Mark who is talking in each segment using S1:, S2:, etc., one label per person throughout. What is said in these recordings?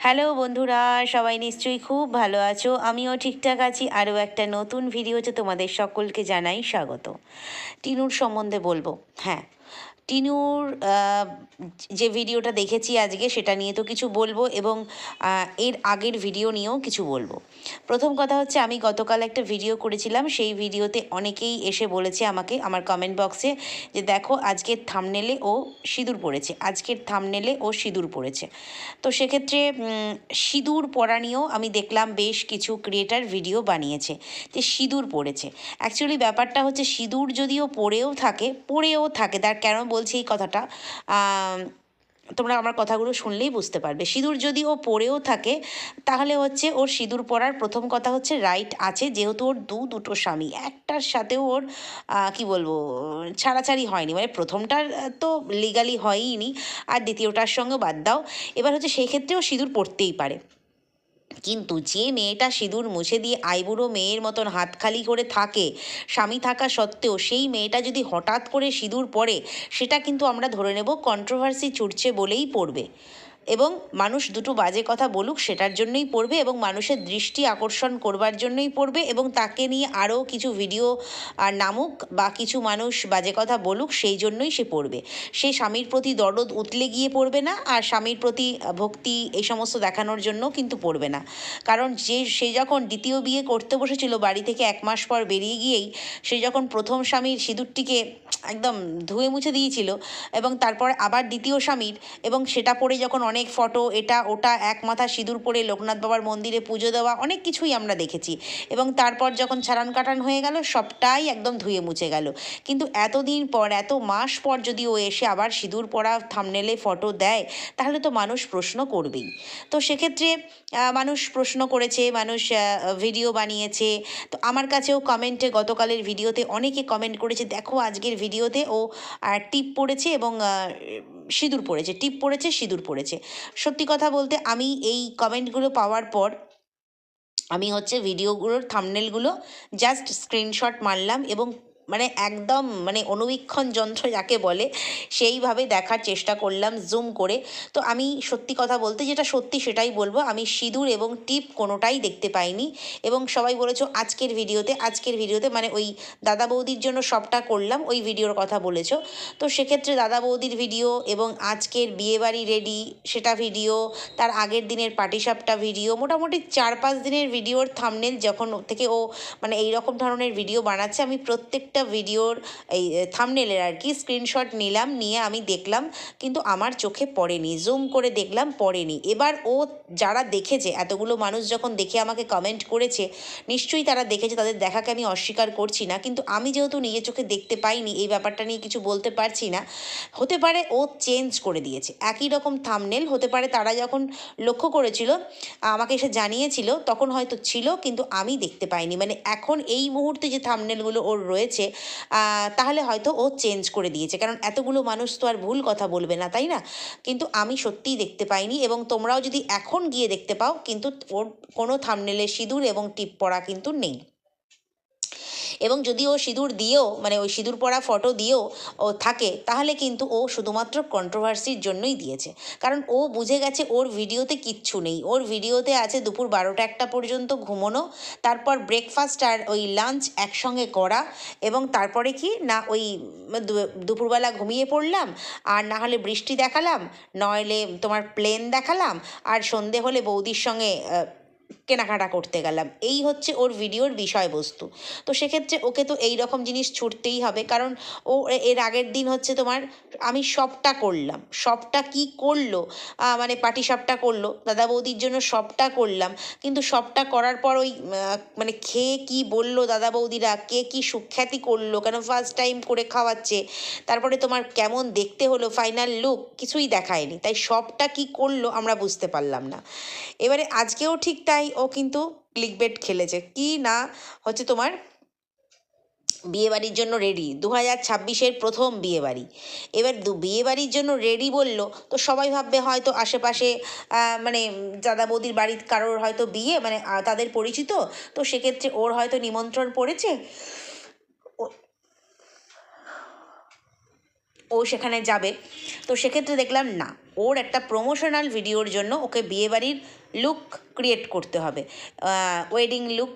S1: Hello বন্ধুরা, সবাই নিশ্চয়ই খুব ভালো আছো। আমিও ঠিকঠাক আছি। আরও একটা নতুন ভিডিওতে তোমাদের সকলকে জানাই স্বাগত। টিনুর সম্বন্ধে বলব। হ্যাঁ টিনুর যে ভিডিওটা দেখেছি আজকে সেটা নিয়ে তো কিছু বলব এবং এর আগের ভিডিও নিয়েও কিছু বলব। প্রথম কথা হচ্ছে আমি গতকাল একটা ভিডিও করেছিলাম, সেই ভিডিওতে অনেকেই এসে বলেছে আমাকে আমার কমেন্ট বক্সে যে দেখো আজকের থামনেলে ও সিঁদুর পড়েছে, আজকের থামনেলে ও সিঁদুর পড়েছে। তো সেক্ষেত্রে সিঁদুর পরা নিয়েও আমি দেখলাম বেশ কিছু ক্রিয়েটার ভিডিও বানিয়েছে যে সিঁদুর পড়েছে। অ্যাকচুয়ালি ব্যাপারটা হচ্ছে সিঁদুর যদিও পড়েও থাকে পড়েও থাকে, তার কেন বলছি এই কথাটা তোমরা আমার কথাগুলো শুনলেই বুঝতে পারবে। সিঁদুর যদি ও পরেও থাকে, তাহলে হচ্ছে ওর সিঁদুর পরার প্রথম কথা হচ্ছে রাইট আছে, যেহেতু ওর দু দুটো স্বামী, একটার সাথেও ওর কি বলব, ছাড়াছাড়ি হয়নি। মানে প্রথমটার তো লিগালি হয়ইনি, আর দ্বিতীয়টার সঙ্গে বাদ দাও। এবার হচ্ছে সেই ক্ষেত্রেও সিঁদুর পড়তেই পারে। কিন্তু যে মেয়েটা সিঁদুর মুছে দিয়ে আইবুড়ো মেয়ের মতন হাত খালি করে থাকে, স্বামী থাকা সত্ত্বেও সেই মেয়েটা যদি হঠাৎ করে সিঁদুর পরে সেটা কিন্তু আমরা ধরে নেব কন্ট্রোভার্সি ছুটছে বলেই পড়বে। এবং মানুষ দুটো বাজে কথা বলুক সেটার জন্যই পড়বে এবং মানুষের দৃষ্টি আকর্ষণ করবার জন্যই পড়বে এবং তাকে নিয়ে আরও কিছু ভিডিও নামুক বা কিছু মানুষ বাজে কথা বলুক সেই জন্যই সে পড়বে। সে স্বামীর প্রতি দরদ উতলে গিয়ে পড়বে না আর স্বামীর প্রতি ভক্তি এই সমস্ত দেখানোর জন্য কিন্তু পড়বে না। কারণ যে, সে যখন দ্বিতীয় বিয়ে করতে বসেছিল বাড়ি থেকে এক মাস পর বেরিয়ে গিয়েই সে যখন প্রথম স্বামীর সিঁদুরটিকে একদম ধুয়ে মুছে দিয়েছিল এবং তারপর আবার দ্বিতীয় স্বামীর এবং সেটা পড়ে যখন অনেক ফটো, এটা, ওটা, এক মাথা সিঁদুর পরে লোকনাথ বাবার মন্দিরে পুজো দেওয়া, অনেক কিছুই আমরা দেখেছি। এবং তারপর যখন ছাড়ান কাটান হয়ে গেল, সবটাই একদম ধুয়ে মুছে গেল। কিন্তু এতদিন পর, এত মাস পর যদি ও এসে আবার সিঁদুর পরা থামনেলে ফটো দেয়, তাহলে তো মানুষ প্রশ্ন করবেই। তো সেক্ষেত্রে মানুষ প্রশ্ন করেছে, মানুষ ভিডিও বানিয়েছে। তো আমার কাছেও কমেন্টে গতকালের ভিডিওতে অনেকে কমেন্ট করেছে, দেখো আজকের ভিডিওতে ও টিপ পড়েছে এবং সিঁদুর পড়েছে, টিপ পড়েছে, সিঁদুর পড়েছে। সত্যি কথা বলতে আমি এই কমেন্টগুলো পাওয়ার পর আমি হচ্ছে ভিডিওগুলোর থামনেলগুলো জাস্ট স্ক্রিনশট মারলাম এবং মানে একদম মানে অনুবীক্ষণ যন্ত্র যাকে বলে, সেইভাবে দেখার চেষ্টা করলাম জুম করে। তো আমি সত্যি কথা বলতে যেটা সত্যি সেটাই বলব, আমি সিঁদুর এবং টিপ কোনোটাই দেখতে পাইনি। এবং সবাই বলেছ, আজকের ভিডিওতে আজকের ভিডিওতে মানে ওই দাদা বৌদির জন্য সবটা করলাম, ওই ভিডিওর কথা বলেছ। তো সেক্ষেত্রে দাদা বৌদির ভিডিও এবং আজকের বিয়েবাড়ি রেডি সেটা ভিডিও, তার আগের দিনের পাটিসাপটা ভিডিও, মোটামুটি চার পাঁচ দিনের ভিডিওর থামনেল যখন থেকে ও মানে এই রকম ধরনের ভিডিও বানাচ্ছে, আমি প্রত্যেকটা ভিডিওর এই থামনেলের আর কি স্ক্রিনশট নিলাম, নিয়ে আমি দেখলাম, কিন্তু আমার চোখে পড়েনি। জুম করে দেখলাম, পড়েনি। এবার ও যারা দেখেছে, এতগুলো মানুষ যখন দেখে আমাকে কমেন্ট করেছে, নিশ্চয়ই তারা দেখেছে, তাদের দেখাকে আমি অস্বীকার করছি না। কিন্তু আমি যেহেতু নিজের চোখে দেখতে পাইনি, এই ব্যাপারটা নিয়ে কিছু বলতে পারছি না, হতে পারে ও চেঞ্জ করে দিয়েছে। একই রকম থামনেল হতে পারে তারা যখন লক্ষ্য করেছিল, আমাকে এসে জানিয়েছিল, তখন হয়তো ছিল, কিন্তু আমি দেখতে পাইনি। মানে এখন এই মুহূর্তে যে থামনেলগুলো ওর রয়েছে তাহলে হয়তো ও চেঞ্জ করে দিয়েছে। কারণ এতগুলো মানুষ তো আর ভুল কথা বলবে না, তাই না? কিন্তু আমি সত্যিই দেখতে পাইনি এবং তোমরাও যদি এখন গিয়ে দেখতে পাও, কিন্তু ওর কোনো থামনেলে সিঁদুর এবং টিপ পড়া কিন্তু নেই। এবং যদি ও সিঁদুর দিয়েও মানে ওই সিঁদুর পরা ফটো দিয়েও ও থাকে, তাহলে কিন্তু ও শুধুমাত্র কন্ট্রোভার্সির জন্যই দিয়েছে। কারণ ও বুঝে গেছে ওর ভিডিওতে কিচ্ছু নেই। ওর ভিডিওতে আছে দুপুর বারোটা একটা পর্যন্ত ঘুমোনো, তারপর ব্রেকফাস্ট আর ওই লাঞ্চ একসঙ্গে করা, এবং তারপরে কি না ওই দুপুরবেলা ঘুমিয়ে পড়লাম, আর না হলে বৃষ্টি দেখালাম নইলে তোমার প্লেন দেখালাম, আর সন্ধে হলে বৌদির সঙ্গে কেনাকাটা করতে গেলাম। এই হচ্ছে ওর ভিডিওর বিষয়বস্তু। তো সেক্ষেত্রে ওকে তো এই রকম জিনিস ছুটতেই হবে। কারণ ও এর আগের দিন হচ্ছে তোমার আমি সবটা করলাম। সবটা কি করল? মানে পাটি সবটা করল? দাদা বৌদির জন্য সবটা করলাম। কিন্তু সবটা করার পর ওই মানে খেয়ে কি বলল দাদা বৌদিরা? কে কি সুখ্যাতি করল? কেন ফার্স্ট টাইম করে খাওয়াচ্ছে? তারপরে তোমার কেমন দেখতে হলো? ফাইনাল লুক কিছুই দেখায়নি। তাই সবটা কি করল আমরা বুঝতে পারলাম না। এবারে আজকেও ঠিক তাই। ও কিন্তু ক্লিকবেট খেলেছে। কি না? হচ্ছে তোমার বিয়েবাড়ির জন্য রেডি দু হাজার ছাব্বিশের প্রথম বিয়েবাড়ি। এবার দু, বিয়েবাড়ির জন্য রেডি বলল, তো সবাই ভাববে হয়তো আশেপাশে মানে দাদা বৌদির বাড়ির কারোর হয়তো বিয়ে মানে তাদের পরিচিত, তো সেক্ষেত্রে ওর হয়তো নিমন্ত্রণ পড়েছে। ও- সেখানে যাবে। তো সেক্ষেত্রে দেখলাম না, ওর একটা প্রমোশনাল ভিডিওর জন্য ওকে বিয়েবাড়ির লুক ক্রিয়েট করতে হবে। ওয়েডিং লুক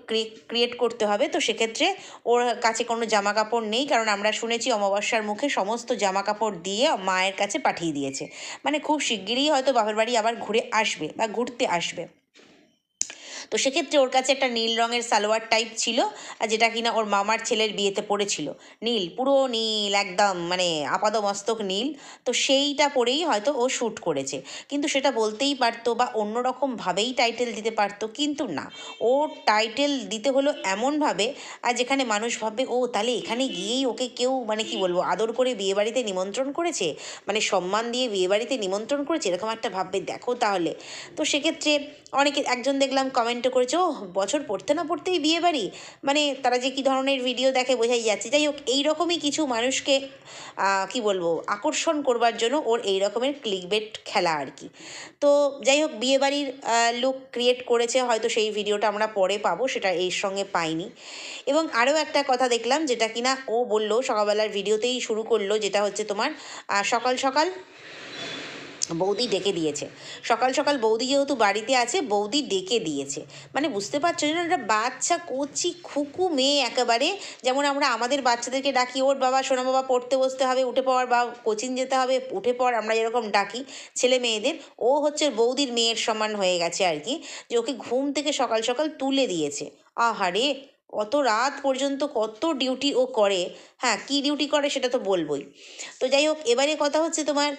S1: ক্রিয়েট করতে হবে। তো সেক্ষেত্রে ওর কাছে কোনো জামা কাপড় নেই, কারণ আমরা শুনেছি অমাবস্যার মুখে সমস্ত জামা কাপড় দিয়ে মায়ের কাছে পাঠিয়ে দিয়েছে। মানে খুব শিগগিরই হয়তো বাপের বাড়ি আবার ঘুরে আসবে বা ঘুরতে আসবে। তো সেক্ষেত্রে ওর কাছে একটা নীল রঙের সালোয়ার টাইপ ছিল, আর যেটা কিনা ওর মামার ছেলের বিয়েতে পড়েছিল। নীল, পুরো নীল, একদম মানে আপাদমস্তক নীল। তো সেইটা পরেই হয়তো ও শ্যুট করেছে। কিন্তু সেটা বলতেই পারতো বা অন্যরকমভাবেই টাইটেল দিতে পারতো, কিন্তু না। ও টাইটেল দিতে হলো এমনভাবে আর যেখানে মানুষ ভাববে, ও, তাহলে এখানে গিয়েই ওকে কেউ মানে কি বলব, আদর করে বিয়েবাড়িতে নিমন্ত্রণ করেছে? মানে সম্মান দিয়ে বিয়েবাড়িতে নিমন্ত্রণ করেছে? এরকম একটা ভাববে, দেখো তাহলে। তো সেক্ষেত্রে অনেকে, একজন দেখলাম কমেন্টও করেছে ও বছর পড়তে না পড়তেই বিয়ে বাড়ি? মানে তারা যে কী ধরনের ভিডিও দেখে বোঝাই যাচ্ছে। যাই হোক, এইরকমই কিছু মানুষকে কি বলব, আকর্ষণ করবার জন্য ওর এই রকমের ক্লিকবেট খেলা আর কি। তো যাই হোক বিয়েবাড়ির লুক ক্রিয়েট করেছে, হয়তো সেই ভিডিওটা আমরা পরে পাবো, সেটা এর সঙ্গে পাইনি। এবং আরও একটা কথা দেখলাম, যেটা কিনা ও বলল, সকালবেলার ভিডিওতেই শুরু করল, যেটা হচ্ছে তোমার সকাল সকাল বৌদি ডেকে দিয়েছে। সকাল সকাল বৌদি যেহেতু বাড়িতে আছে, বৌদি ডেকে দিয়েছে। মানে বুঝতে পারছ যেন একটা বাচ্চা কচি, খুকু মেয়ে একেবারে, যেমন আমরা আমাদের বাচ্চাদেরকে ডাকি, ওর বাবা, সোনা বাবা, পড়তে বসতে হবে, উঠে পড় বা কোচিং যেতে হবে, উঠে পড়, আমরা যেরকম ডাকি ছেলে মেয়েদের। ও হচ্ছে বৌদির মেয়ের সমান হয়ে গেছে আর কি, যে ওকে ঘুম থেকে সকাল সকাল তুলে দিয়েছে। আহারে! অত রাত পর্যন্ত কত ডিউটি ও করে। হ্যাঁ কী ডিউটি করে সেটা তো বলবোই। তো যাই হোক, এবারে কথা হচ্ছে তোমার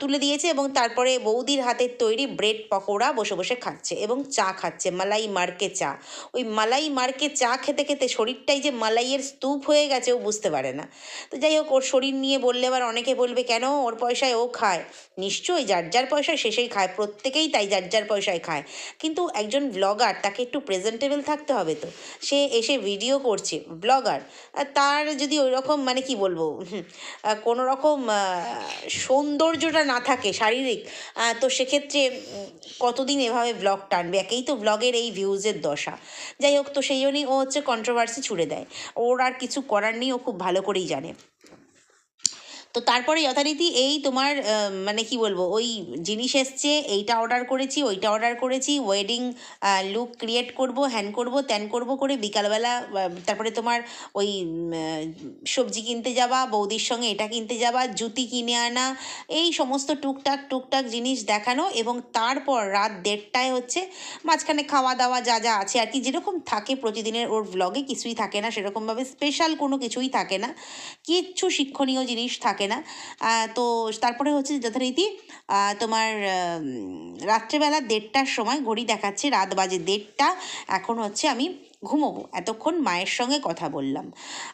S1: তুলে দিয়েছে এবং তারপরে বৌদির হাতের তৈরি ব্রেড পকোড়া বসে বসে খাচ্ছে এবং চা খাচ্ছে, মালাই মার্কে চা। ওই মালাই মার্কে চা খেতে খেতে শরীরটাই যে মালাইয়ের স্তূপ হয়ে গেছে ও বুঝতে পারে না। তো যাই হোক, ওর শরীর নিয়ে বললে আবার অনেকে বলবে, কেন? ওর পয়সায় ও খায়? নিশ্চয়ই যার যার পয়সায় শেষেই খায়, প্রত্যেকেই তাই যার যার পয়সায় খায়। কিন্তু একজন ব্লগার তাকে একটু প্রেজেন্টেবল থাকতে হবে তো। সে এসে ভিডিও করছে ব্লগার তার যদি ওই রকম মানে কি বলব কোনো রকম সৌন্দর্যটা না থাকে শারীরিক তো সেক্ষেত্রে কতদিন এভাবে ব্লগ টানবে? একেই তো ব্লগের এই ভিউজের দশা। যাই হোক, তো সেই জন্যই ও হচ্ছে কন্ট্রোভার্সি ছুড়ে দেয়। ওর আর কিছু করার নেই, ও খুব ভালো করেই জানে। তো তারপরে যথারীতি এই তোমার মানে কি বলব, ওই জিনিস এসছে, এইটা অর্ডার করেছি, ওইটা অর্ডার করেছি ওয়েডিং লুক ক্রিয়েট করব হ্যান করব ত্যান করব করে বিকালবেলা তারপরে তোমার ওই সবজি কিনতে যাওয়া বৌদির সঙ্গে এটা কিনতে যাওয়া জুতি কিনে আনা, এই সমস্ত টুকটাক টুকটাক জিনিস দেখানো এবং তারপর রাত দেড়টায় হচ্ছে মাঝখানে খাওয়া দাওয়া যা যা আছে আর কি, যেরকম থাকে প্রতিদিনের ওর ব্লগে কিছুই থাকে না, সেরকমভাবে স্পেশাল কোনো কিছুই থাকে না, কিচ্ছু শিক্ষণীয় জিনিস থাকে না। তো তারপরে হচ্ছে যথারীতি তোমার রাত্রেবেলা দেড়টার সময় ঘড়ি দেখাচ্ছে, রাত বাজে দেড়টা, এখন হচ্ছে আমি ঘুমোবো। এতক্ষণ মায়ের সঙ্গে কথা বললাম।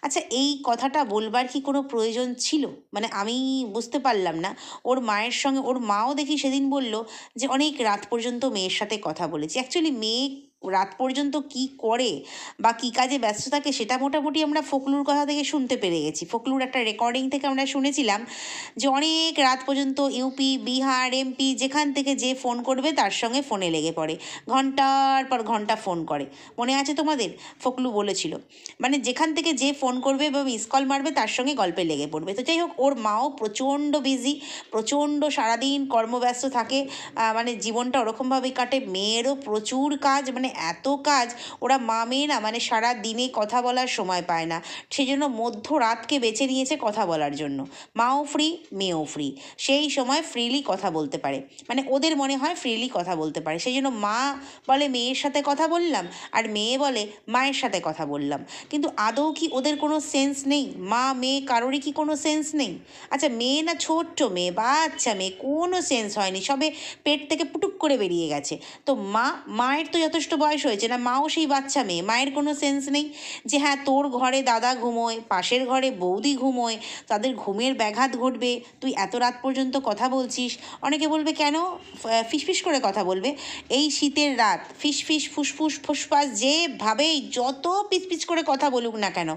S1: আচ্ছা এই কথাটা বলবার কি কোনো প্রয়োজন ছিল? মানে আমি বুঝতে পারলাম না। ওর মায়ের সঙ্গে, ওর মাও দেখি সেদিন বলল যে, অনেক রাত পর্যন্ত মেয়ের সাথে কথা বলেছি। অ্যাকচুয়ালি মেয়ে রাত পর্যন্ত কি করে বা কী কাজে ব্যস্ত থাকে সেটা মোটামুটি আমরা ফকলুর কথা থেকে শুনতে পেরে গেছি। ফকলুর একটা রেকর্ডিং থেকে আমরা শুনেছিলাম যে অনেক রাত পর্যন্ত ইউপি বিহার এমপি যেখান থেকে যে ফোন করবে তার সঙ্গে ফোনে লেগে পড়ে। ঘণ্টার পর ঘণ্টা ফোন করে। মনে আছে তোমাদের? ফকলু বলেছিল। মানে যেখান থেকে যে ফোন করবে বা মিস কল মারবে তার সঙ্গে গল্পে লেগে পড়বে। তো যাই হোক, ওর মাও প্রচণ্ড বিজি প্রচণ্ড সারাদিন কর্মব্যস্ত থাকে। মানে জীবনটা ওরকমভাবেই কাটে। মেয়েরও প্রচুর কাজ মানে এত কাজ ওরা মা মেয়ে না মানে সারা দিনে কথা বলার সময় পায় না। সেই জন্য মধ্যরাতকে বেছে নিয়েছে কথা বলার জন্য। মাও ফ্রি মেয়েও ফ্রি সেই সময় ফ্রিলি কথা বলতে পারে। মানে ওদের মনে হয় ফ্রিলি কথা বলতে পারে। সেই জন্য মা বলে, মেয়ের সাথে কথা বললাম? আর মেয়ে বলে, মায়ের সাথে কথা বললাম। কিন্তু আদৌ কি ওদের কোনো সেন্স নেই? মা, মেয়ে, কারোরই কি কোনো সেন্স নেই? আচ্ছা মেয়ে না ছোট্ট মেয়ে, বাচ্চা মেয়ে, কোনো সেন্স হয়নি। সবে পেট থেকে পুটুক করে বেরিয়ে গেছে। তো মা, মায়ের তো যথেষ্ট বয়স হয়েছে। না, মাও সেই বাচ্চা মেয়ে। মায়ের কোনো সেন্স নেই যে হ্যাঁ তোর ঘরে দাদা ঘুমোয়, পাশের ঘরে বৌদি ঘুমোয়, তাদের ঘুমের ব্যাঘাত ঘটবে। তুই এত রাত পর্যন্ত কথা বলছিস। অনেকে বলবে, কেন? ফিসফিস করে কথা বলবে। এই শীতের রাত ফিসফিস ফুসফুস ফুসফাস যেভাবেই যত পিচপিচ করে কথা বলুক না কেন,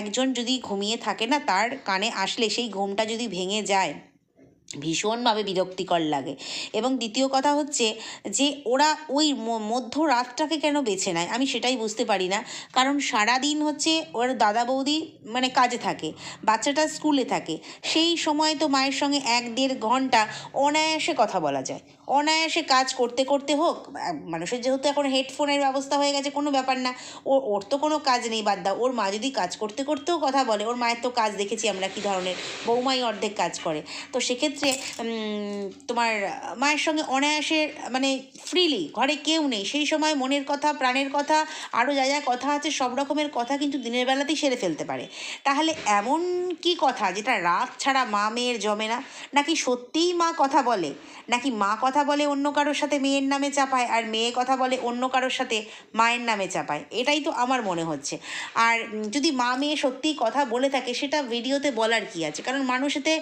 S1: একজন যদি ঘুমিয়ে থাকে না, তার কানে আসলে সেই ঘুমটা যদি ভেঙে যায়। ভীষণভাবে বিরক্তিকর লাগে। এবং দ্বিতীয় কথা হচ্ছে যে, ওরা ওই মধ্য রাতটাকে কেন বেছে নেয়? আমি সেটাই বুঝতে পারি না। কারণ সারা দিন হচ্ছে ওর দাদা বৌদি মানে কাজে থাকে, বাচ্চাটা স্কুলে থাকে। সেই সময় তো মায়ের সঙ্গে এক দেড় ঘণ্টা অনায়াসে কথা বলা যায়। অনায়াসে কাজ করতে করতে হোক মানুষের যেহেতু এখন হেডফোনের ব্যবস্থা হয়ে গেছে, কোনো ব্যাপার না। ও, ওর তো কোনো কাজ নেই, বাদ দাও। ওর মা যদি কাজ করতে করতেও কথা বলে, ওর মায়ের তো কাজ দেখেছি আমরা কী ধরনের। বৌমাই অর্ধেক কাজ করে। তো সেক্ষেত্রে তোমার মায়ের সঙ্গে অনায়াসে মানে ফ্রিলি ঘরে কেউ নেই। সেই সময় মনের কথা, প্রাণের কথা আরও যা যা কথা আছে, সব রকমের কথা কিন্তু দিনের বেলাতেই সেরে ফেলতে পারে। তাহলে এমন কি কথা, যেটা রাত ছাড়া মা মেয়ের জমে না? নাকি সত্যিই মা কথা বলে? নাকি মা কথা বলে অন্য কারোর সাথে মেয়ের নামে চাপায় আর মেয়ে কথা বলে অন্য কারোর সাথে মায়ের নামে চাপায়। এটাই তো আমার মনে হচ্ছে। আর যদি মা মেয়ে সত্যিই কথা বলে থাকে, সেটা ভিডিওতে বলার কি আছে? কারণ মানুষ এতে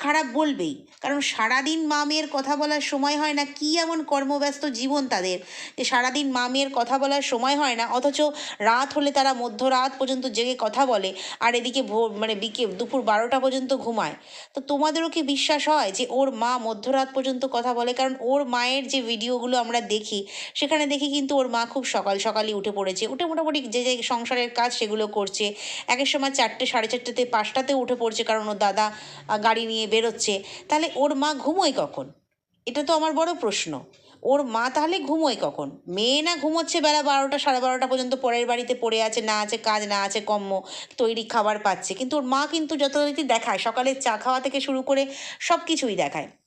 S1: খারাপ বলবেই। কারণ সারাদিন মা মেয়ের কথা বলার সময় হয় না, কী এমন কর্মব্যস্ত জীবন তাদের? যে সারাদিন মা মেয়ের কথা বলার সময় হয় না, অথচ রাত হলে তারা মধ্যরাত পর্যন্ত জেগে কথা বলে আর এদিকে ভোর মানে বিকে, দুপুর বারোটা পর্যন্ত ঘুমায়। তো তোমাদেরও কি বিশ্বাস হয় যে ওর মা মধ্যরাত পর্যন্ত কথা বলে? কারণ ওর মায়ের যে ভিডিওগুলো আমরা দেখি, সেখানে দেখি কিন্তু ওর মা খুব সকাল সকালই উঠে পড়েছে। উঠে মোটামুটি যে যে সংসারের কাজ সেগুলো করছে। একের সময় চারটে, সাড়ে চারটেতে পাঁচটাতে উঠে পড়ছে কারণ ওর দাদা গাড়ি নিয়ে বেরোচ্ছে। তাহলে ওর মা ঘুমোয় কখন? এটা তো আমার বড় প্রশ্ন। ওর মা তাহলে ঘুমোয় কখন? মেয়ে না ঘুমোচ্ছে বেলা বারোটা, সাড়ে বারোটা পর্যন্ত পরের বাড়িতে পড়ে আছে, না আছে কাজ, না আছে কম্ম তৈরি খাবার পাচ্ছে। কিন্তু ওর মা কিন্তু যথারীতি দেখায়। সকালে চা খাওয়া থেকে শুরু করে সব কিছুই দেখায়।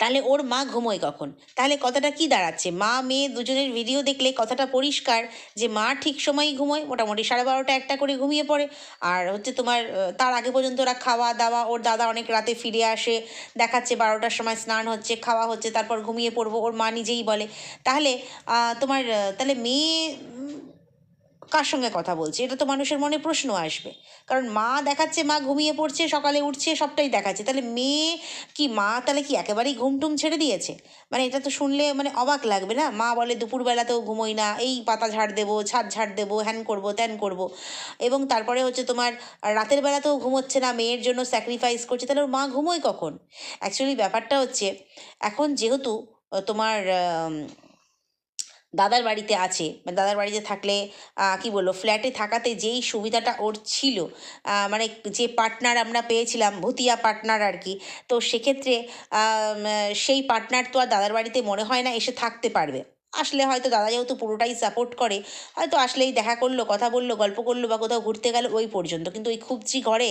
S1: তাহলে ওর মা ঘুমোয় কখন? তাহলে কথাটা কি দাঁড়াচ্ছে? মা, মেয়ে দুজনের ভিডিও দেখলে কথাটা পরিষ্কার যে মা ঠিক সময়ই ঘুমোয়, মোটামুটি সাড়ে বারোটা একটা করে ঘুমিয়ে পড়ে। আর হচ্ছে তোমার তার আগে পর্যন্ত ওরা খাওয়া দাওয়া, ওর দাদা অনেক রাতে ফিরে আসে, দেখাচ্ছে বারোটার সময় স্নান হচ্ছে, খাওয়া হচ্ছে, তারপর ঘুমিয়ে পড়ব, ওর মা নিজেই বলে। তাহলে তোমার তাহলে মেয়ে কার সঙ্গে কথা বলছে? এটা তো মানুষের মনে প্রশ্ন আসবে। কারণ মা দেখাচ্ছে, মা ঘুমিয়ে পড়ছে, সকালে উঠছে, সবটাই দেখাচ্ছে। তাহলে মেয়ে কি মা তাহলে কি একেবারেই ঘুমটুম ছেড়ে দিয়েছে? মানে এটা তো শুনলে মানে অবাক লাগবে না? মা বলে, দুপুরবেলাতেও ঘুমোই না, এই পাতা ঝাড় দেবো, ছাদ ঝাড় দেবো, হ্যান করব, ত্যান করব। এবং তারপরে হচ্ছে তোমার রাতের বেলাতেও ঘুমোচ্ছে না, মেয়ের জন্য স্যাক্রিফাইস করছে। তাহলে ওর মা ঘুমোয় কখন? অ্যাকচুয়ালি ব্যাপারটা হচ্ছে, এখন যেহেতু তোমার দাদার বাড়িতে আছে। মানে দাদার বাড়িতে থাকলে কি বলব ফ্ল্যাটে থাকাতে যেই সুবিধাটা ওর ছিল মানে যে পার্টনার আমরা পেয়েছিলাম, ভুতিয়া পার্টনার আর কি, তো সেক্ষেত্রে সেই পার্টনার তো আর দাদার বাড়িতে মনে হয় না এসে থাকতে পারবে। আসলে হয়তো দাদা যেহেতু পুরোটাই সাপোর্ট করে। হয়তো আসলেই দেখা করল, কথা বলল, গল্প করল বা কোথাও ঘুরতে গেল ওই পর্যন্ত। কিন্তু ওই খুবজি ঘরে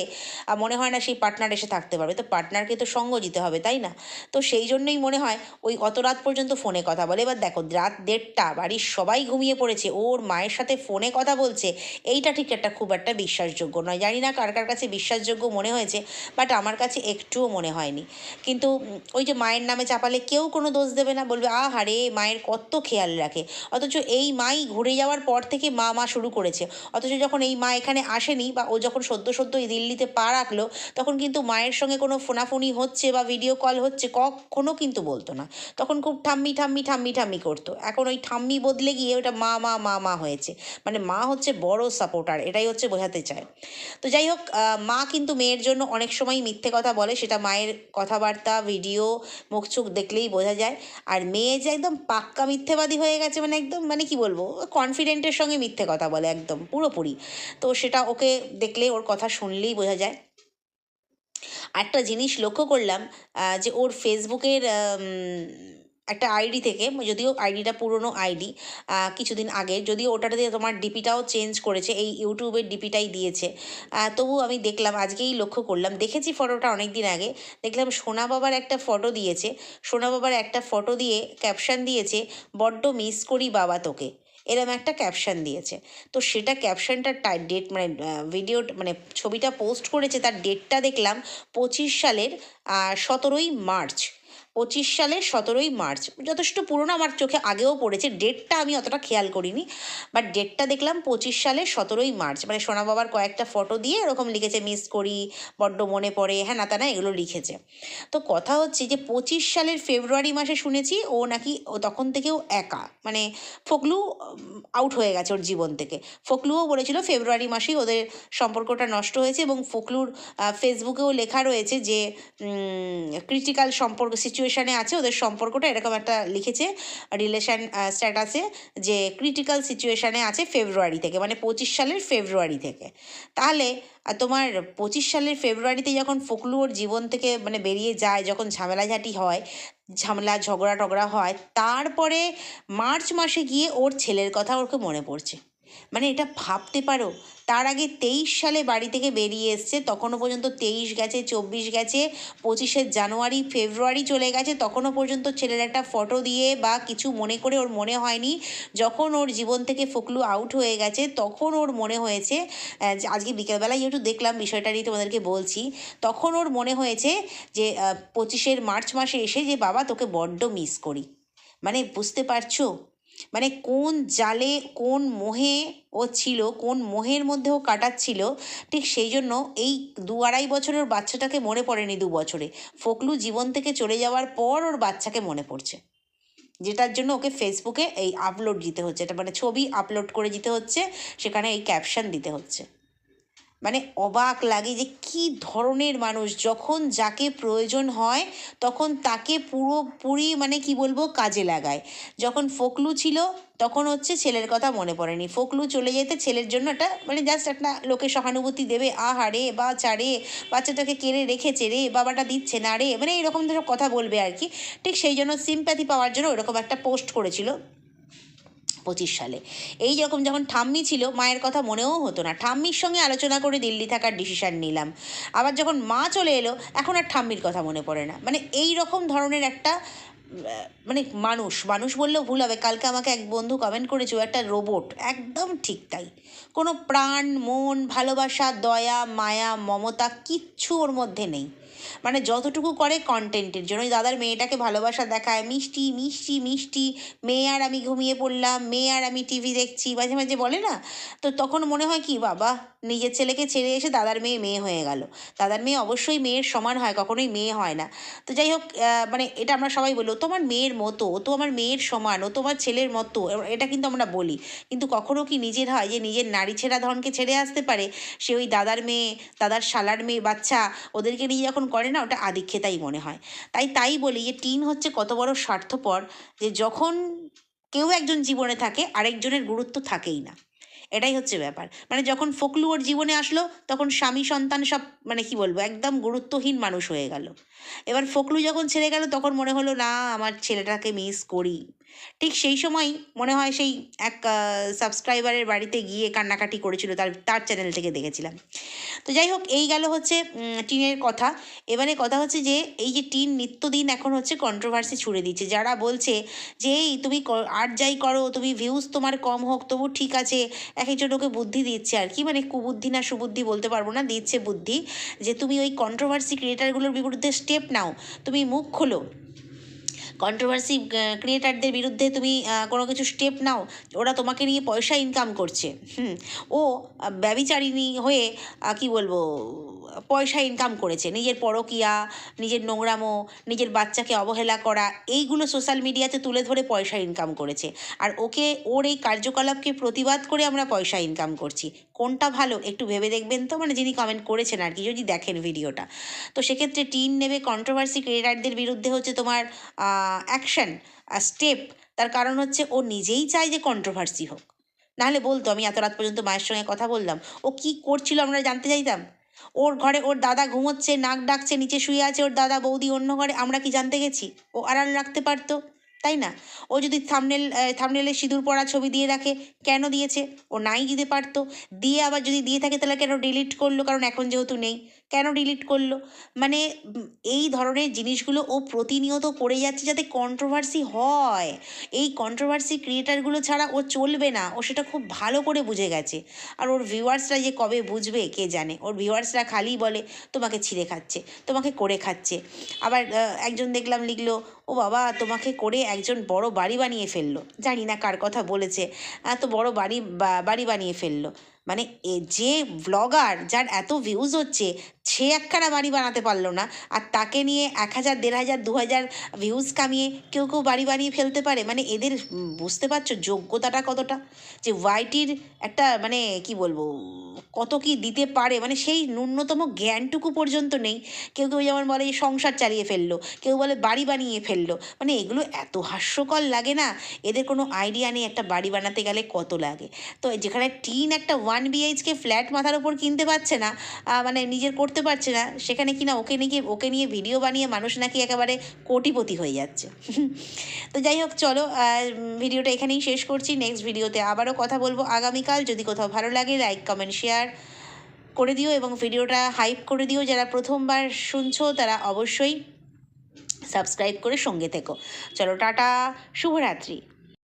S1: মনে হয় না সেই পার্টনার এসে থাকতে পারবে। তো পার্টনারকে তো সঙ্গ দিতে হবে, তাই না? তো সেই জন্যই মনে হয় ওই অত রাত পর্যন্ত ফোনে কথা বলে। এবার দেখো, রাত দেড়টা, বাড়ির সবাই ঘুমিয়ে পড়েছে। ওর মায়ের সাথে ফোনে কথা বলছে। এইটা ঠিক একটা খুব একটা বিশ্বাসযোগ্য নয়। জানি না কার কার কাছে বিশ্বাসযোগ্য মনে হয়েছে বাট আমার কাছে একটুও মনে হয়নি। কিন্তু ওই যে মায়ের নামে চাপালে কেউ কোনো দোষ দেবে না। বলবে, আহারে, মায়ের কত খেয়াল রাখে। অথচ এই মাই ঘুরে যাওয়ার পর থেকে মা মা শুরু করেছে। অথচ যখন এই মা এখানে আসেনি বা ও যখন সদ্য সদ্য এই দিল্লিতে পা রাখল, তখন কিন্তু মায়ের সঙ্গে কোনো ফোনাফোনি হচ্ছে বা ভিডিও কল হচ্ছে কখনো কিন্তু বলতো না। তখন খুব ঠাম্মি ঠাম্মি ঠাম্মি ঠাম্মি করতো। এখন ওই ঠাম্মি বদলে গিয়ে ওটা মা মা মা মা হয়েছে। মানে মা হচ্ছে বড় সাপোর্টার এটাই হচ্ছে বোঝাতে চায়। তো যাই হোক মা কিন্তু মেয়ের জন্য অনেক সময় মিথ্যে কথা বলে, সেটা মায়ের কথাবার্তা ভিডিও মুখ চোখ দেখলেই বোঝা যায়। আর মেয়ে যে একদম পাক্কা মিথ্যেবাদী হয়ে গেছে মানে একদম মানে কি বলব কনফিডেন্টের সঙ্গে মিথ্যে কথা বলে একদম, পুরোপুরি। তো সেটা ওকে দেখলে, ওর কথা শুনলেই বোঝা যায়। একটা জিনিস লক্ষ্য করলাম যে ওর ফেসবুকের একটা আইডি থেকে, যদিও আইডিটা পুরনো আইডি কিছুদিন আগে, যদিও ওটাতে তোমার ডিপিটাও চেঞ্জ করেছে, এই ইউটিউবের ডিপিটাই দিয়েছে। তবু আমি দেখলাম, আজকেই লক্ষ্য করলাম, দেখেছি ফটোটা অনেক দিন আগে, দেখলাম সোনা বাবার একটা ফটো দিয়েছে, সোনা বাবার একটা ফটো দিয়ে ক্যাপশন দিয়েছে, বড্ড মিস করি বাবা তোকে। এরম একটা ক্যাপশন দিয়েছে। তো সেটা ক্যাপশনটার ডেট মানে ভিডিও মানে ছবিটা পোস্ট করেছে, তার ডেটটা দেখলাম পঁচিশ সালের সতেরোই মার্চ। পঁচিশ সালের সতেরোই মার্চ। যথেষ্ট পুরনো আমার চোখে আগেও পড়েছে। ডেটটা আমি অতটা খেয়াল করিনি। বাট ডেটটা দেখলাম পঁচিশ সালের সতেরোই মার্চ। মানে সোনা বাবার কয়েকটা ফটো দিয়ে এরকম লিখেছে মিস করি, বড্ড মনে পড়ে। হ্যাঁ না, তা না, এগুলো লিখেছে। তো কথা হচ্ছে যে পঁচিশ সালের ফেব্রুয়ারি মাসে শুনেছি ও নাকি ও তখন থেকেও একা। মানে ফকলু আউট হয়ে গেছে ওর জীবন থেকে। ফকলুও বলেছিল ফেব্রুয়ারি মাসেই ওদের সম্পর্কটা নষ্ট হয়েছে এবং ফকলুর ফেসবুকেও লেখা রয়েছে যে ক্রিটিক্যাল সম্পর্ক সিচুয়েশানে আছে, ওদের সম্পর্কটা এরকম একটা লিখেছে রিলেশন স্ট্যাটাসে যে ক্রিটিক্যাল সিচুয়েশানে আছে ফেব্রুয়ারি থেকে মানে পঁচিশ সালের ফেব্রুয়ারি থেকে। তাহলে তোমার পঁচিশ সালের ফেব্রুয়ারিতে যখন ফকলু ওর জীবন থেকে মানে বেরিয়ে যায়, যখন ঝামেলাঝাটি হয়, ঝামেলা ঝগড়া টগড়া হয়, তারপরে মার্চ মাসে গিয়ে ওর ছেলের কথা ওকে মনে পড়ছে। মানে এটা ভাবতে পারো, তার আগে তেইশ সালে বাড়ি থেকে বেরিয়ে এসছে, তখনও পর্যন্ত তেইশ গেছে, চব্বিশ গেছে, পঁচিশে জানুয়ারি, ফেব্রুয়ারি চলে গেছে, তখনও পর্যন্ত ছেলের একটা ফটো দিয়ে বা কিছু মনে করে ওর মনে হয়নি। যখন ওর জীবন থেকে ফকলু আউট হয়ে গেছে, তখন ওর মনে হয়েছে আজকে বিকেলবেলায় একটু দেখলাম বিষয়টা নিয়ে তোমাদেরকে বলছি, তখন ওর মনে হয়েছে যে পঁচিশের মার্চ মাসে এসে যে, বাবা, তোকে বড্ড মিস করি। মানে বুঝতে পারছ? মানে কোন জালে, কোন মোহে ও ছিল, কোন মোহের মধ্যে ও কাটাচ্ছিল, ঠিক সেই জন্য এই দু আড়াই বছরের বাচ্চাটাকে মনে পড়েনি দু বছরে। ফকলু জীবন থেকে চলে যাওয়ার পর ওর বাচ্চাকে মনে পড়ছে। যেটার জন্য ওকে ফেসবুকে এই আপলোড দিতে হচ্ছে। এটা মানে ছবি আপলোড করে দিতে হচ্ছে, সেখানে এই ক্যাপশন দিতে হচ্ছে। মানে অবাক লাগে যে কি ধরনের মানুষ। যখন যাকে প্রয়োজন হয়, তখন তাকে পুরোপুরি মানে কি বলব, কাজে লাগায়। যখন ফকলু ছিল, তখন হচ্ছে ছেলের কথা মনে পড়েনি। ফকলু চলে যেতে ছেলের জন্য একটা মানে জাস্ট একটা লোকে সহানুভূতি দেবে। আহা রে বা চারে বাচ্চাটাকে কেড়ে রেখেছে রে, বাবাটা দিচ্ছে না রে মানে এরকম ধরো কথা বলবে আর কি। ঠিক সেই জন্য সিম্প্যাথি পাওয়ার জন্য ওরকম একটা পোস্ট করেছিল। পঁচিশ সালে। এই রকম যখন ঠাম্মি ছিল, মায়ের কথা মনেও হতো না। ঠাম্মির সঙ্গে আলোচনা করে দিল্লি থাকার ডিসিশান নিলাম। আবার যখন মা চলে এলো, এখন আর ঠাম্মির কথা মনে পড়ে না। মানে এই রকম ধরনের একটা মানে মানুষ মানুষ বললেও ভুল হবে। কালকে আমাকে এক বন্ধু কমেন্ট করেছে একটা রোবট একদম ঠিক তাই। কোনো প্রাণ, মন, ভালোবাসা, দয়া, মায়া, মমতা কিচ্ছু ওর মধ্যে নেই। মানে যতটুকু করে কন্টেন্টের জন্য। দাদার মেয়েটাকে ভালোবাসা দেখায়, মিষ্টি মিষ্টি মিষ্টি, মেয়ে আর আমি ঘুমিয়ে পড়লাম, মেয়ে আর আমি টিভি দেখছি। মাঝে মাঝে বলে না? তো তখন মনে হয় কি, বাবা, নিজের ছেলেকে ছেড়ে এসে দাদার মেয়ে মেয়ে হয়ে গেল। দাদার মেয়ে অবশ্যই মেয়ের সমান হয়, কখনোই মেয়ে হয় না। তো যাই হোক মানে এটা আমরা সবাই বলি, ও তো আমার মেয়ের মতো, ও তো আমার মেয়ের সমান, ও তো আমার ছেলের মতো। এটা কিন্তু আমরা বলি। কিন্তু কখনো কি নিজের হয় যে নিজের নারী ছেঁড়া ধনকে ছেড়ে আসতে পারে? সে ওই দাদার মেয়ে, দাদার শালার মেয়ে বাচ্চা, ওদেরকে নিয়ে যখন করে না, ওটা আদিক্ষেতাই মনে হয়। তাই তাই বলি যে, টিন হচ্ছে কত বড় স্বার্থপর যে, যখন কেউ একজন জীবনে থাকে, আরেকজনের গুরুত্ব থাকেই না। এটাই হচ্ছে ব্যাপার। মানে যখন ফকলু ওর জীবনে আসলো, তখন স্বামী সন্তান সব মানে কি বলব, একদম গুরুত্বহীন মানুষ হয়ে গেল। এবার ফকলু যখন ছেড়ে গেল, তখন মনে হলো, না, আমার ছেলেটাকে মিস করি। ঠিক সেই সময় মনে হয় সেই এক সাবস্ক্রাইবারের বাড়িতে গিয়ে কান্নাকাটি করেছিল, তার তার চ্যানেল থেকে দেখেছিলাম। তো যাই হোক, এই গেল হচ্ছে টিনের কথা। এবারে কথা হচ্ছে যে, এই যে টিন নিত্যদিন এখন হচ্ছে কন্ট্রোভার্সি ছুড়ে দিচ্ছে। যারা বলছে যে, এই তুমি আর যাই করো, তুমি ভিউজ তোমার কম হোক, তবু ঠিক আছে, এক একজন ওকে বুদ্ধি দিচ্ছে আর কি। মানে কুবুদ্ধি না সুবুদ্ধি বলতে পারব না, দিচ্ছে বুদ্ধি যে, তুমি ওই কন্ট্রোভার্সি ক্রিয়েটারগুলোর বিরুদ্ধে স্টেপ নাও, তুমি মুখ খোলো। কন্ট্রোভার্সি ক্রিয়েটারদের বিরুদ্ধে তুমি কোনো কিছু স্টেপ নাও ওরা তোমাকে নিয়ে পয়সা ইনকাম করছে। হুম। ও আহ, ব্যভিচারিণী হয়ে কি বলব পয়সা ইনকাম করেছে। নিজের পরকিয়া নিজের নোংরামো নিজের বাচ্চাকে অবহেলা করা এইগুলো সোশ্যাল মিডিয়াতে তুলে ধরে পয়সা ইনকাম করেছে। আর ওকে ওর এই কার্যকলাপকে প্রতিবাদ করে আমরা পয়সা ইনকাম করছি। কোনটা ভালো একটু ভেবে দেখবেন তো? মানে যিনি কমেন্ট করেছেন আর কি যদি দেখেন ভিডিওটা তো সেক্ষেত্রে টিন নেবে কন্ট্রোভার্সি ক্রিয়েটারদের বিরুদ্ধে হচ্ছে তোমার অ্যাকশন স্টেপ তার কারণ হচ্ছে ও নিজেই চায় যে কন্ট্রোভার্সি হোক। নাহলে বলতো, আমি এত রাত পর্যন্ত মায়ের সঙ্গে কথা বললাম। ও কি করছিল আমরা জানতে চাইতাম? ওর ঘরে ওর দাদা ঘুমোচ্ছে, নাক ডাকছে, নিচে শুয়ে আছে ওর দাদা বৌদি অন্য ঘরে, আমরা কি জানতে গেছি? ও আড়াল রাখতে পারতো, তাই না? ও যদি থামনেল থামনেলে সিঁদুর পরা ছবি দিয়ে রাখে, কেন দিয়েছে? ও নাই দিতে পারতো। দিয়ে আবার যদি দিয়ে থাকে, তাহলে কেন ডিলিট করল? কারণ এখন যেহেতু নেই। কেন ডিলিট করল? মানে এই ধরনের জিনিসগুলো ও প্রতিনিয়ত করে যাচ্ছে যাতে কন্ট্রোভার্সি হয়। এই কন্ট্রোভার্সি ক্রিয়েটারগুলো ছাড়া ও চলবে না। ও সেটা খুব ভালো করে বুঝে গেছে। আর ওর ভিউয়ার্সরা যে কবে বুঝবে, কে জানে? ওর ভিউয়ার্সরা খালি বলে, তোমাকে ছিঁড়ে খাচ্ছে, তোমাকে করে খাচ্ছে। আবার একজন দেখলাম লিখলো, ও বাবা, তোমাকে করে একজন বড় বাড়ি বানিয়ে ফেলল। জানি না কার কথা বলেছে। এত বড় বাড়ি বাড়ি বানিয়ে ফেলল। মানে এ যে ব্লগার যার এত ভিউজ হচ্ছে, সে একখানা বাড়ি বানাতে পারল না। আর তাকে নিয়ে এক হাজার, দেড় হাজার, দু হাজার ভিউজ কামিয়ে কেউ কেউ বাড়ি বানিয়ে ফেলতে পারে। মানে এদের বুঝতে পারছ যোগ্যতাটা কতটা? যে ওয়াইটির একটা মানে কি বলব, কত কি দিতে পারে? মানে সেই ন্যূনতম জ্ঞানটুকু পর্যন্ত নেই। কেউ কেউ যেমন বলে সংসার চালিয়ে ফেলল, কেউ বলে বাড়ি বানিয়ে ফেলল। মানে এগুলো এত হাস্যকর লাগে না? এদের কোনো আইডিয়া নেই একটা বাড়ি বানাতে গেলে কত লাগে? তো যেখানে টিন একটা ওয়ান বিএইচকে ফ্ল্যাট মাথার ওপর কিনতে পারছে না মানে নিজের করতে পারছে না, সেখানে কিনা ওকে নিয়ে ওকে নিয়ে ভিডিও বানিয়ে মানুষ নাকি একেবারে কোটিপতি হয়ে যাচ্ছে। তো যাই হোক, চলো ভিডিওটা এখানেই শেষ করছি নেক্সট ভিডিওতে আবারও কথা বলব আগামীকাল, যদি কোথাও ভালো লাগে লাইক কমেন্ট শেয়ার করে দিও এবং ভিডিওটা হাইপ করে দিও, যারা প্রথমবার শুনছো, তারা অবশ্যই সাবস্ক্রাইব করে সঙ্গে থেকো। চলো, টাটা, শুভরাত্রি।